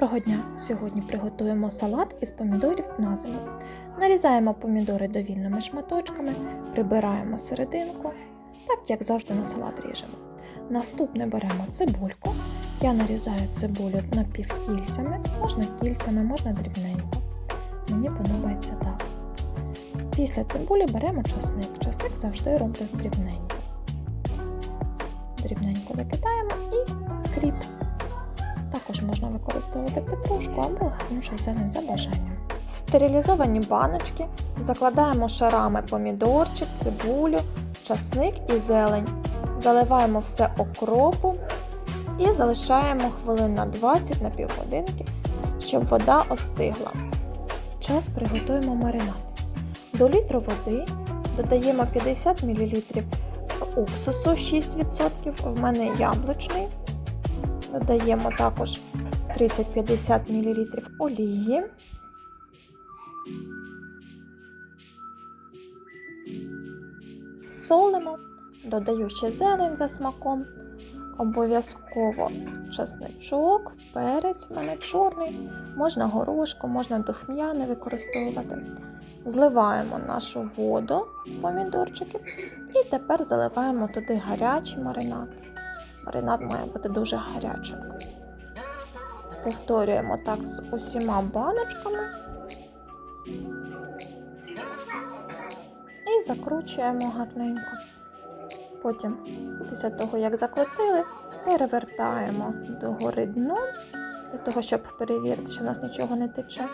Доброго дня! Сьогодні приготуємо салат із помідорів на зиму. Нарізаємо помідори довільними шматочками, прибираємо серединку, так як завжди на салат ріжемо. Наступне беремо цибульку. Я нарізаю цибулю напівкільцями, можна кільцями, можна дрібненько. Мені подобається так. Після цибулі беремо часник. Часник завжди роблю дрібненько. Дрібненько закидаємо і кріп. Також можна використовувати петрушку або іншу зелень за бажанням. В стерилізовані баночки закладаємо шарами помідорчик, цибулю, часник і зелень. Заливаємо все окропу і залишаємо хвилин на 20 на півгодинки, щоб вода остигла. Час приготуємо маринад. До літру води додаємо 50 мл уксусу 6%, в мене яблучний. Додаємо також 30-50 мл олії. Солимо, додаю ще зелень за смаком. Обов'язково чесничок, перець, в мене чорний, можна горошку, можна духм'яне використовувати. Зливаємо нашу воду з помідорчиків і тепер заливаємо туди гарячий маринад. Маринад має бути дуже гарячим. Повторюємо так з усіма баночками. І закручуємо гарненько. Потім, після того, як закрутили, перевертаємо догори дном, для того, щоб перевірити, що в нас нічого не тече.